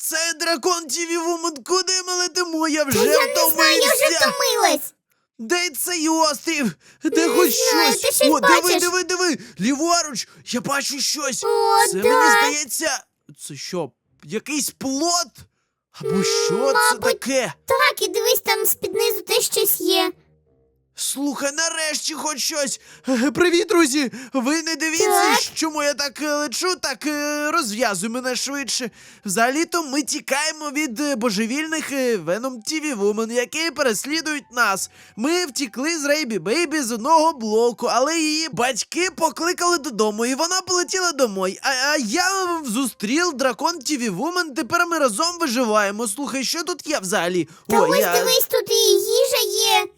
Це дракон TV Woman, куди ми летимо? Я вже Та я не знаю, я вже втомився. втомилась. Де цей острів? Де Не хоч знаю, щось? ти щось О, диви, бачиш? диви, диви! Ліворуч! Я бачу щось! О, це да. мені здається. Це що, якийсь плод? Або що це мабуть. таке? Так, і дивись, там з-під низу теж щось є. Слухай, нарешті хоч щось. Е, Привіт, друзі! Ви не дивіться, Так. чому я так е, лечу, так е, розв'язуй мене швидше. Взагалі-то ми тікаємо від божевільних Venom TV Woman, які переслідують нас. Ми втікли з Рейбі Бейбі з одного блоку, але її батьки покликали додому, і вона полетіла домой. А, а я зустрів дракон TV Woman, тепер ми разом виживаємо. Слухай, що тут є взагалі? Та О, ось я... дивись, тут і їжа є.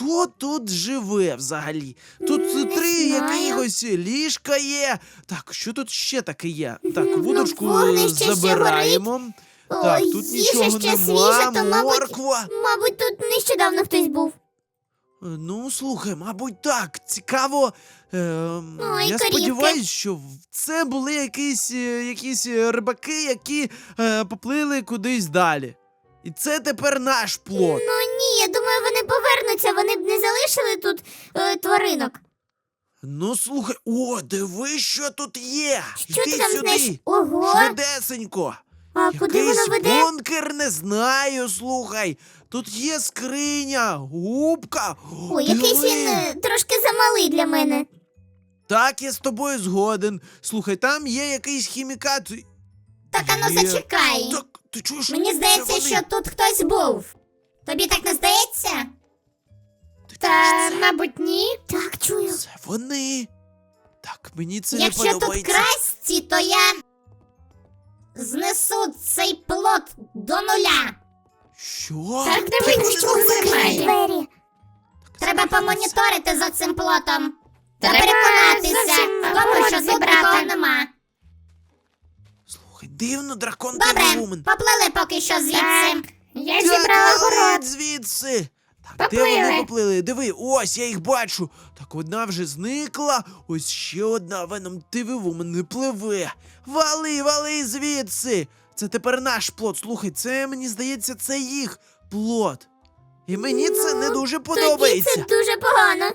хто тут живе взагалі? Тут не три знаю. якихось ліжка є. Так, що тут ще таке є? Так, Ну, вудочку вогнище ще забираємо. Так, тут їжа нічого ще нема. свіжа, то, мабуть, Морква. Мабуть, тут нещодавно хтось був. Е, Ну, слухай, мабуть, так. Цікаво. Ем, Ой, я корівки. сподіваюся, що в- це були якісь, е, якісь е, рибаки, які е, поплили кудись далі. І це тепер наш плод. Ну ні, я думаю, вони повернуться, вони б не залишили тут е, тваринок. Ну, слухай, о, диви, що тут є. Що Йди ти там сюди. знаєш? Ого! Швидесенько. А куди Якийсь воно веде? бункер, не знаю, слухай. Тут є скриня, губка. Ой, якийсь диви. він е, трошки замалий для мене. Так, я з тобою згоден. Слухай, там є якийсь хімікат. Так, ану Є. зачекай. Так, ти чуєш? Мені Це здається, вони. що тут хтось був. Тобі так не здається? Ти Та, чуєш це? мабуть, ні. Так, чую. Це вони. Так, мені це Якщо не тут подобається. красті, то я знесу цей плод до нуля. Що? Так, Ти дивись, вони нічого немає. Двері. Треба помоніторити за цим плотом. Та Треба переконатися зовсім в тому, що тут зібрати. нікого нема. Слухай, дивно, дракон Добре, Тевіумен. поплили поки що звідси. Я Так, зібрала город. ледь звідси. Так, де вони поплили? Диви, ось я їх бачу. Так одна вже зникла, ось ще одна веном Тививумен не пливе. Вали, вали звідси. Це тепер наш плод. Слухай, це мені здається, це їх плод. І мені це не Ну, дуже Тоді подобається. це дуже погано.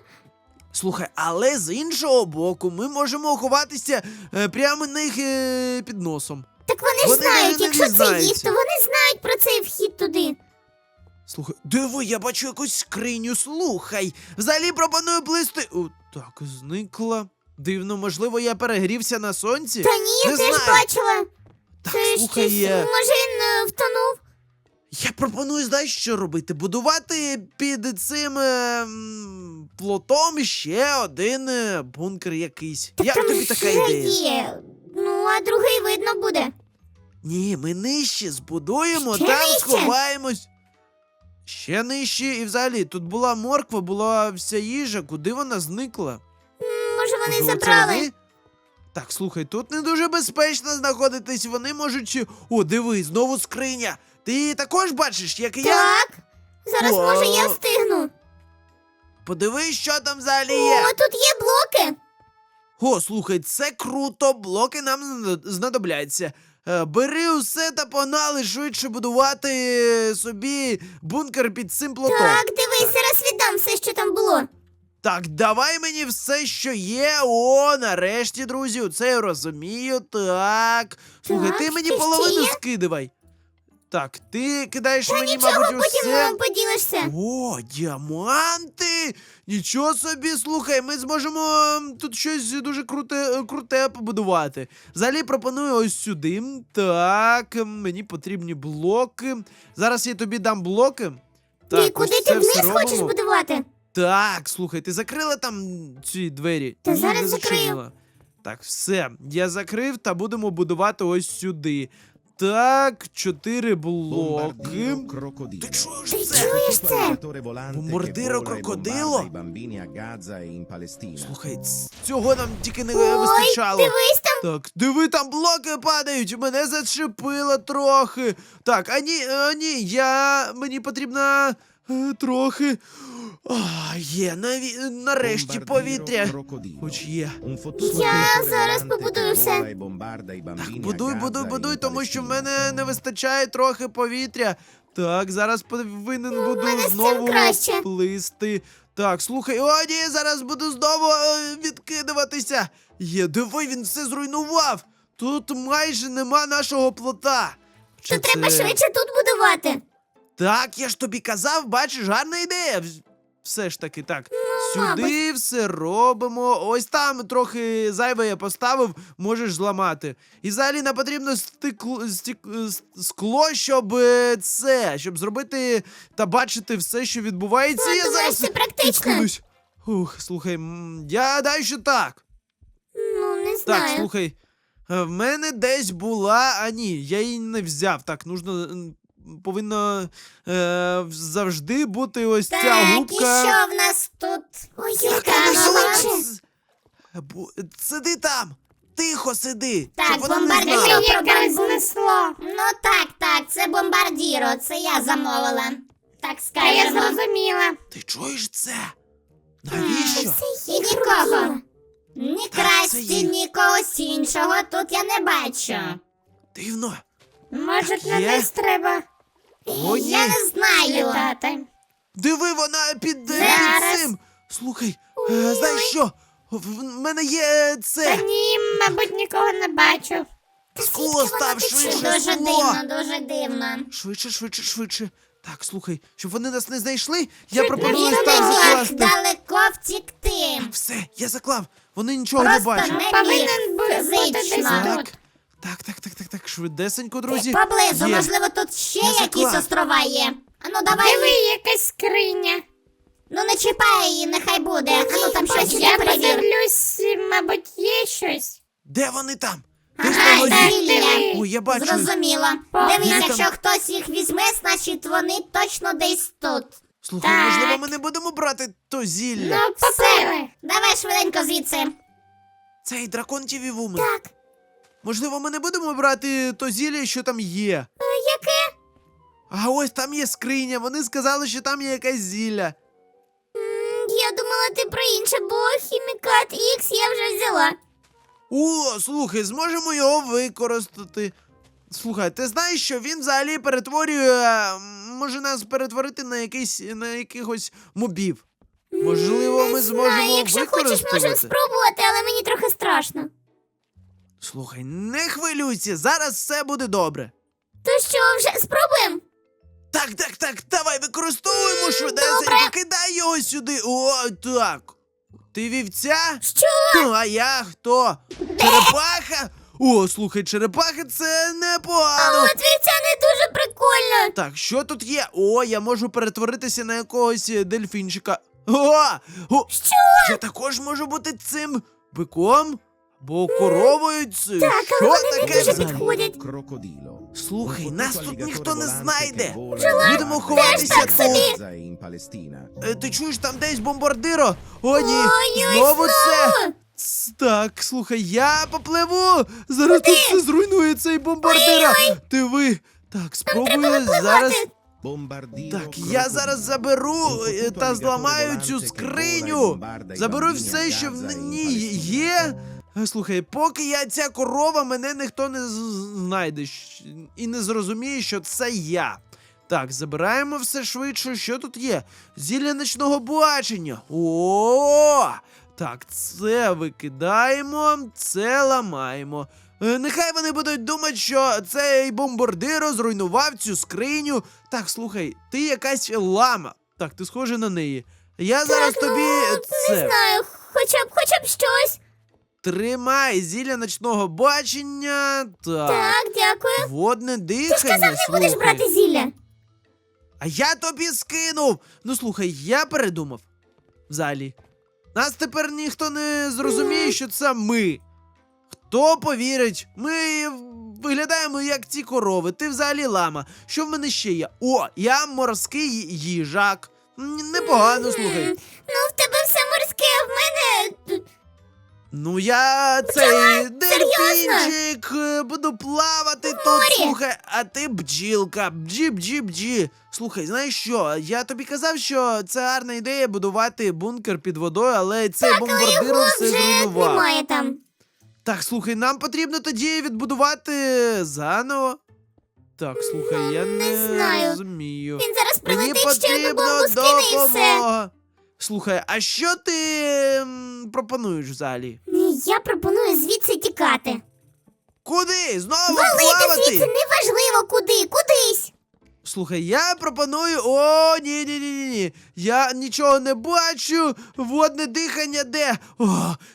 Слухай, але з іншого боку, ми можемо ховатися е, прямо на їх е, під носом. Так вони ж Вони знають, не якщо це їх, то вони знають про цей вхід туди. Слухай, диви, я бачу якусь скриню. Слухай. Взагалі пропоную плисти. О, так, зникла. Дивно, можливо, я перегрівся на сонці. Та ні, я Не теж знаю. бачила. так, Це слухай, щось, я, може він е, втонув. я пропоную, знаєш, що робити? Будувати під цим е, м, плотом ще один е, бункер якийсь. Так Як тобі така вже ідея? є. Ну, а другий видно буде. Ні, ми нижче збудуємо, Ще там нижче? сховаємось. Ще нижче, і взагалі тут була морква, була вся їжа, куди вона зникла? М, Може вони Можливо, це забрали. вони? Так, слухай, тут не дуже безпечно знаходитись, вони можуть. О, диви, знову скриня. Ти її також бачиш, як і я? Так. Зараз, О. може, я встигну. Подивись, що там взагалі є. О, тут є блоки. О, слухай, це круто, блоки нам зна- знадобляться. Е, Бери усе та погнали швидше будувати е, собі бункер під цим плотом. Так, дивись, зараз віддам все, що там було. Так, давай мені все, що є. О, нарешті, друзі, це я розумію. Так. Слухай, Так, ти мені що ще половину є? скидивай. Так, ти кидаєш мені, Нічого, мабуть, потім усе. е, поділишся. О, діаманти! Нічого собі, слухай, ми зможемо ем, тут щось дуже круте, круте побудувати. Взагалі пропоную ось сюди. Так, ем, мені потрібні блоки. Зараз я тобі дам блоки. Так, І куди ось ти це все вниз хочеш робимо. будувати? Так, слухай, ти закрила там ці двері? Та Ні, зараз не закрию. зачинила. Так, все, я закрив та будемо будувати ось сюди. Так, чотири блоки. Ти чуєш Ти це? чуєш це? In Palestina. Слухай, ц- цього нам тільки не Ой, вистачало. дивись там. Так, диви, там блоки падають, мене зачепило трохи. Так, а ні, а ні, я. мені потрібно е, трохи. А, є, наві... нарешті повітря. Хоч є. Я зараз побудую все. a Будуй, будуй, будуй, тому що в мене не вистачає трохи повітря. Так, зараз повинен буду мене з цим знову краще. плисти. Так, слухай, о, ні, зараз буду знову е, відкидуватися. Є, диви, він все зруйнував. Тут майже нема нашого плота. Чи То треба це- швидше тут будувати. Так, я ж тобі казав, бачиш, гарна ідея. Вз- Все ж таки, так. Сюди все робимо. Ось там трохи зайве я поставив, можеш зламати. І взагалі нам потрібно стекло, стік, с- скло, щоб е, це, щоб зробити та бачити все, що відбувається. Ну, я думаєш, зараз практично? відкинусь. Ух, слухай, м, я гадаю, що так. Ну, не Так, знаю. слухай. е, В мене десь була. А ні, я її не взяв. Так, нужно. м, Повинно е, завжди бути ось ця Так, і губка. що в нас тут? Ой, яка а Бу- Сиди там! Тихо сиди! Так, щоб вона не знесло. Ну так, так, це бомбардіро, це я замовила. Так Та я скажемо. зрозуміла. Ти чуєш це? Навіщо? І нікого. Ні Так, це красті, їх. ні когось іншого тут я не бачу. Дивно. Може, на Є? нас треба О, ні. Я не знаю. літати. Диви, вона під, е, під Зараз. цим. Слухай, е, знаєш що? В мене є це. ні, мабуть, нікого не бачу. Скло став швидше Дуже скло. дивно, дуже дивно. Швидше, швидше, швидше. Так, слухай, щоб вони нас не знайшли, я пропоную не так закласти. далеко втікти. Все, я заклав. Вони нічого не Просто бачать. не міг Повинен бу- бути десь тут. Так, так, так, так, так, так, швидесенько, друзі. Поблизу, Є. можливо, тут ще Я якісь заклав. острова є. Ану, давай. Диви, якась скриня. Ну не чіпай її, нехай буде. Ану там щось Я є перевір. подивлюсь, мабуть, є щось. Де вони там? Де ж. Ой, я бачу. Зрозуміло. О, Дивись, там- якщо хтось їх візьме, значить вони точно десь тут. Слухай, Так. можливо, ми не будемо брати то зілля. Ну, поплили. Давай швиденько звідси. Цей дракон Тіві Вумен. Так. Можливо, ми не будемо брати то зілля, що там є. Яке? А ось там є скриня. Вони сказали, що там є якесь зілля. Я думала, ти про інше, бо хімікат Ікс я вже взяла. О, слухай, зможемо його використати. Слухай, ти знаєш, що він взагалі перетворює. м, Може нас перетворити на якийсь на якихось мобів. Можливо, ми зможемо Знаю, якщо хочеш, використати. можемо спробувати, але мені трохи страшно. Слухай, не хвилюйся, зараз все буде добре. То що, вже спробуємо? Так, так, так, давай використовуємо швидесенько, кидай його сюди. О, так. Ти вівця? Що? Ну, а я хто? Черепаха? О, слухай, черепаха це непогано. От вівця не дуже прикольно. Так, що тут є? О, я можу перетворитися на якогось е, дельфінчика. О! О! Що? Я також можу бути цим биком або коровою. Це Так, що але вони не таке дуже взагалі? підходять. Crocodilo. Слухай, нас тут ніхто не знайде. Будемо ховатися так a собі. Gaza in Palestina. Е, Ти чуєш там десь бомбардиро? О, ні! Ой-ой, знову це! Ц- Так, слухай, я попливу! Зараз тут все зруйнує цей бомбардиро! Диви! Так, спробую зараз. Bombardiro Так, я зараз заберу е, та зламаю цю скриню. Заберу все, що в ній є. Е, Слухай, поки я ця корова, мене ніхто не знайде і не зрозуміє, що це я. Так, забираємо все швидше. Що тут є? Зілля ночного бачення. О! Так, це викидаємо, це ламаємо. Е, Нехай вони будуть думати, що цей бомбардиро зруйнував цю скриню. Так, слухай, ти якась лама. Так, ти схожа на неї. Я зараз тобі е, це. Не знаю, хоча б хоча б щось. Тримай зілля ночного бачення. Так. Так, дякую. Водне дихання. Ти ж казав, не будеш брати зілля. А я тобі скинув. Ну слухай, я передумав. Взагалі. Нас тепер ніхто не зрозуміє, що це ми. Хто повірить? Ми виглядаємо як ці корови. Ти взагалі лама. Що в мене ще є? О, я морський їжак. М, Непогано, слухай. Ну, в тебе все морське, а в мене. Ну я цей дельфінчик, е, буду плавати тут, слухай, а ти бджілка, бджі, бджі, бджі. Слухай, знаєш що? Я тобі казав, що це гарна ідея будувати бункер під водою, але цей бомбардир його все вже зруйнував. немає там. Так, слухай, нам потрібно тоді відбудувати заново. Так, слухай, я не, не знаю. розумію. Він зараз Мені прилетить ще одну потрібна бомбу скине і все. допомога. Слухай, а що ти м, пропонуєш взагалі? Я пропоную звідси тікати. Куди? Знову Валити плавати? звідси неважливо куди, кудись. Слухай, я пропоную. О, ні, ні, ні, ні, ні. Я нічого не бачу. Водне дихання де? О,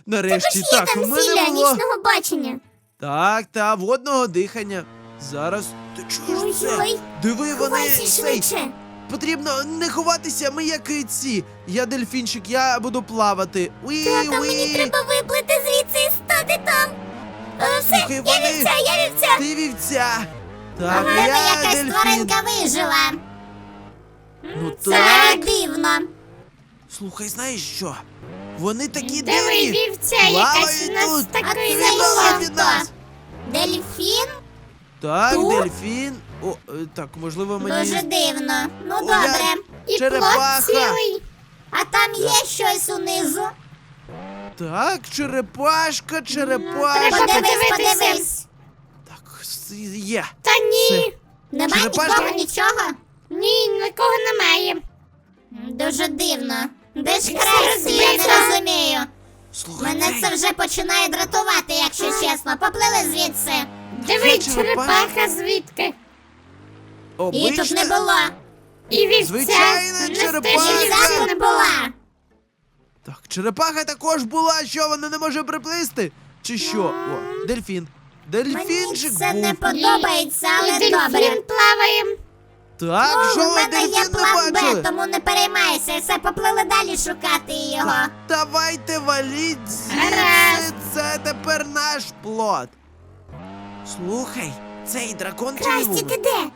нарешті Є так. там У мене зілля було. нічного бачення. Так, та водного дихання. Зараз ти чуєш це? Ой-ой, Диви, вони ховайся цей. швидше. Потрібно не ховатися, ми як ці. Я дельфінчик, я буду плавати. Уі, Так, а уі. мені треба виплити звідси і стати там. Е, Все, Слухай, я вони- вівця, я вівця. Ти вівця. А Так, в я якась дельфін. тваринка вижила. Ну Це дивно. Слухай, знаєш що? Вони такі Диви, дивні. вівця якась Плавають у нас тут. А це від нас. Дельфін? Так, Тут? дельфін. О, е, так, можливо, мені. Дуже дивно. Ну О, добре. я- І Черепаха. плод цілий. А там є щось унизу. Так, черепашка, черепашка. треба Подивись, подивитися. подивись. Так, с- є. Та ні, Нема Черепашка? нікого, нічого. ні, нікого немає. Дуже дивно. Де ж Крексі, я не розбито. розумію. Слухай, Мене цей- це вже починає дратувати, якщо чесно. Поплили звідси. Диви, черепаха? черепаха звідки. Її тут не було. І вівця. Звичайна Не черепаха. Вівця не була. Так, черепаха також була, що вона не може приплисти? Чи що? О, дельфін. Мені Дельфінчик це був. не подобається, І але дельфін добре. плаває. Так, Ну, що у ви мене є дельфін не план бачили? Б, тому не переймайся. Все, поплили далі шукати його. Давайте валіть звідси, Гаразд. це тепер наш плод. Слухай, цей дракон чи Красті, ти де?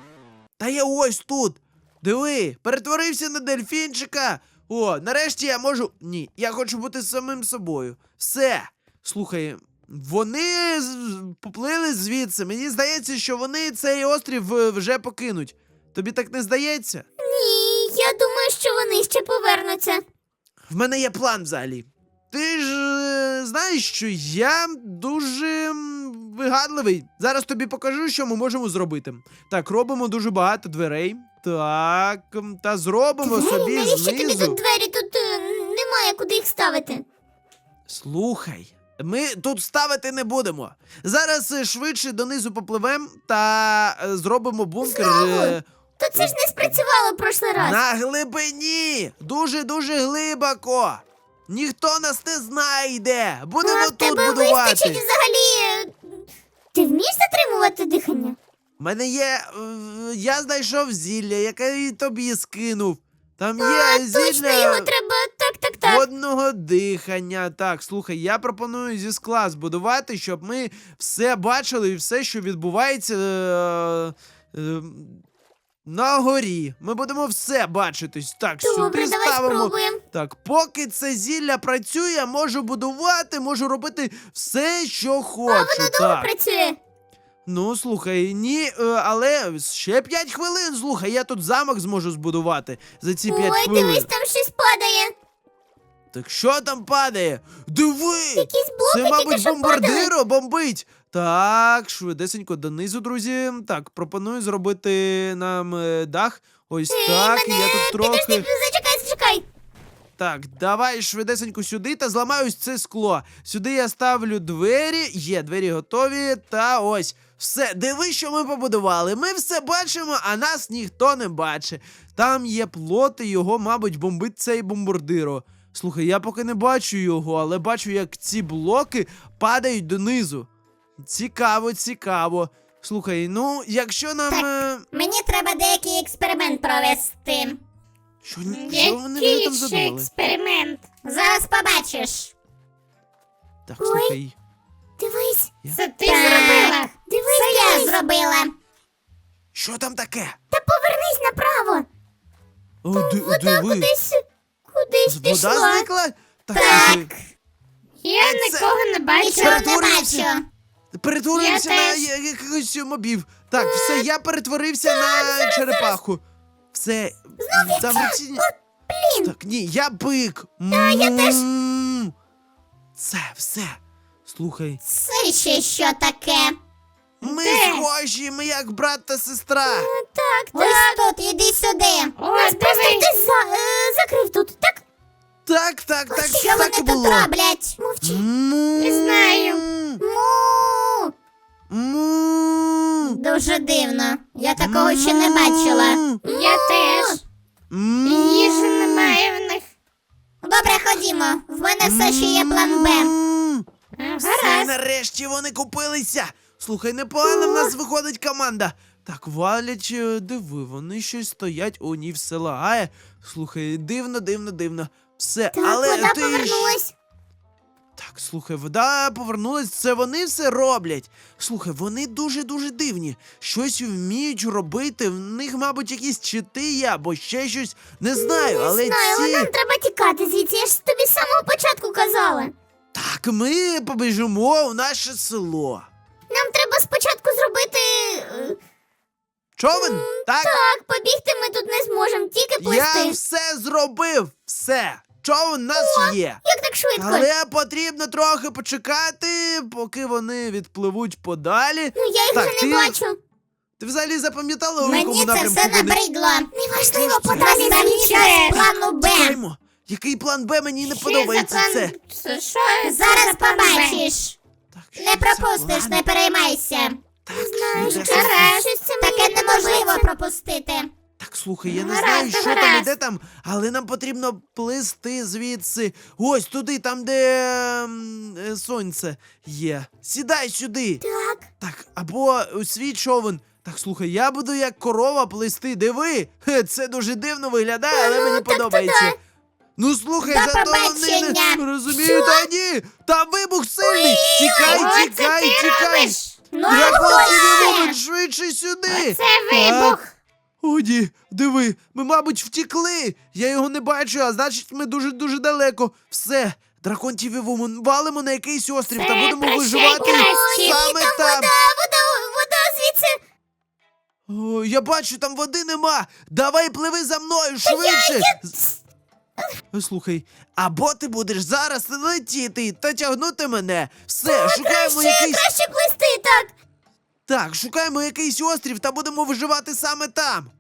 Та я ось тут. Диви, перетворився на дельфінчика. О, нарешті я можу. Ні, я хочу бути самим собою. Все. Слухай, вони поплили звідси. Мені здається, що вони цей острів е, вже покинуть. Тобі так не здається? Ні, я думаю, що вони ще повернуться. В мене є план взагалі. Ти ж е, знаєш, що я дуже вигадливий. Зараз тобі покажу, що ми можемо зробити. Так, робимо дуже багато дверей. Так, та зробимо Двері? собі Навіщо тобі знизу. тут двері? Тут е, немає куди їх ставити. Слухай, ми тут ставити не будемо. Зараз е, швидше донизу попливемо та е, зробимо бункер е, То це ж не спрацювало прошлий раз. на глибині. Дуже-дуже глибоко. Ніхто нас не знайде. Будемо А в тут тебе будувати. вистачить взагалі. е, Ти вмієш затримувати дихання? У мене є. е, Я знайшов зілля, яке і тобі скинув. Там є точно, зілля його треба. Так, так, так. водного дихання. Так, слухай, я пропоную зі скла збудувати, щоб ми все бачили і все, що відбувається е, е, на горі. Ми будемо все бачити. Так, Добре, сюди давай ставимо. спробуємо. Так, поки це зілля працює, можу будувати, можу робити все, що хочу. Воно довго так. працює. Ну, слухай, ні, е, але ще 5 хвилин. Слухай, я тут замок зможу збудувати за ці 5 Ой, хвилин. дивись, там щось падає. Так що там падає? Диви! Якісь блоки Це, тільки мабуть, що падали. бомбардиро бомбить. Так, швидесенько донизу, друзі. Так, пропоную зробити нам е, дах. Ось Ей, так. мене... я тут трохи. Підожди, зачекай, зачекай. Так, давай швидесенько сюди та зламаю ось це скло. Сюди я ставлю двері. Є, двері готові. Та ось. Все, диви, що ми побудували. Ми все бачимо, а нас ніхто не бачить. Там є плот, і його, мабуть, бомбить цей бомбардиро. Слухай, я поки не бачу його, але бачу, як ці блоки падають донизу. Цікаво, цікаво. Слухай, ну, якщо нам. Так. е, Мені треба деякий експеримент провести. Що, що вони мені там задумали? експеримент? Зараз побачиш. Так, Ой. слухай. Дивись, Це ти Так. зробила. дивись, Це я зробила. Що там таке? Та повернись направо. О, ди- Вода диви. Кудись, кудись Вода пішла. зникла? Так, Я Це- нікого не бачу. Нічого не Перетворився. бачу. перетворився Я на теж. я- якихось мобів. Так, все, я перетворився на черепаху. Все. Там ці- блін. Так, ні, я бик. Так, я теж. Це все. Слухай, Це ще що таке? Ми Де? схожі, ми як брат та сестра. Так, Ось так. тут, іди сюди. О, Просто диви. ти за, е, закрив тут, так? Так, так, так, Що так вони і тут було. роблять? Мовчи. Му. Не знаю. Му. Му. Дуже дивно. Я такого ще не бачила. Му. Я теж. Му. Їжі немає в них. Добре, ходімо. В мене все ще є план Б. Му. Все, Гаразд. нарешті вони купилися. Слухай, непогано в нас виходить команда. Так, валять, е, диви, вони щось стоять, о, ні, все лагає. Слухай, дивно, дивно, дивно. Все, Так, але вода ти повернулась. Так, слухай, вода повернулась, це вони все роблять. Слухай, вони дуже-дуже дивні. Щось вміють робити. В них, мабуть, якісь чити є або ще щось. Не знаю, Не але знаю, ці. нам треба тікати звідси, я ж тобі з самого початку казала. Так, ми побіжимо в наше село. Нам треба спочатку зробити. е, Човен? Так, Так, побігти ми тут не зможемо, тільки плисти. я все зробив. Все. Човен у нас є. Як так швидко? Але потрібно трохи почекати, поки вони відпливуть подалі. Ну я їх Так, вже ти- бачу. Ти взагалі запам'ятала, у якому Мені це напрямку все вони? набридло. Неважливо, подалі там звідси. час плану Б. Чекаємо. Який план Б мені не Що подобається за план? це. Що Зараз побачиш. Так, Не пропустиш, не переймайся. Так, Знаю, що що це? Гаразд. це мені Таке неможливо пропустити. Так, слухай, я не Гаразд, знаю, що там гаразд. іде там, але нам потрібно плисти звідси. Ось туди, там, де ем, е, сонце є. Сідай сюди. Так, Так, або у свій човен. Так, слухай, я буду як корова плисти. Диви, Хе, це дуже дивно виглядає, але Ну, мені так подобається. да. Ну слухай, До зато вони побачення. не розумію, та ні! Там вибух сильний! Тікай, Що тікай, ти тікай! робиш? Ну, Дракон ось вовк, швидше сюди! Це вибух. О, ні, диви, ми, мабуть, втікли. Я його не бачу, а значить, ми дуже-дуже далеко. Все, дракон TV Woman, валимо на якийсь острів та будемо прощай, виживати Красті. саме там. вода, вода, вода звідси. О, я бачу, там води нема. Давай пливи за мною швидше. З- Слухай, або ти будеш зараз летіти та тягнути мене. Все, шукаємо Краще, якийсь. краще плести, так. Так, шукаємо якийсь острів та будемо виживати саме там.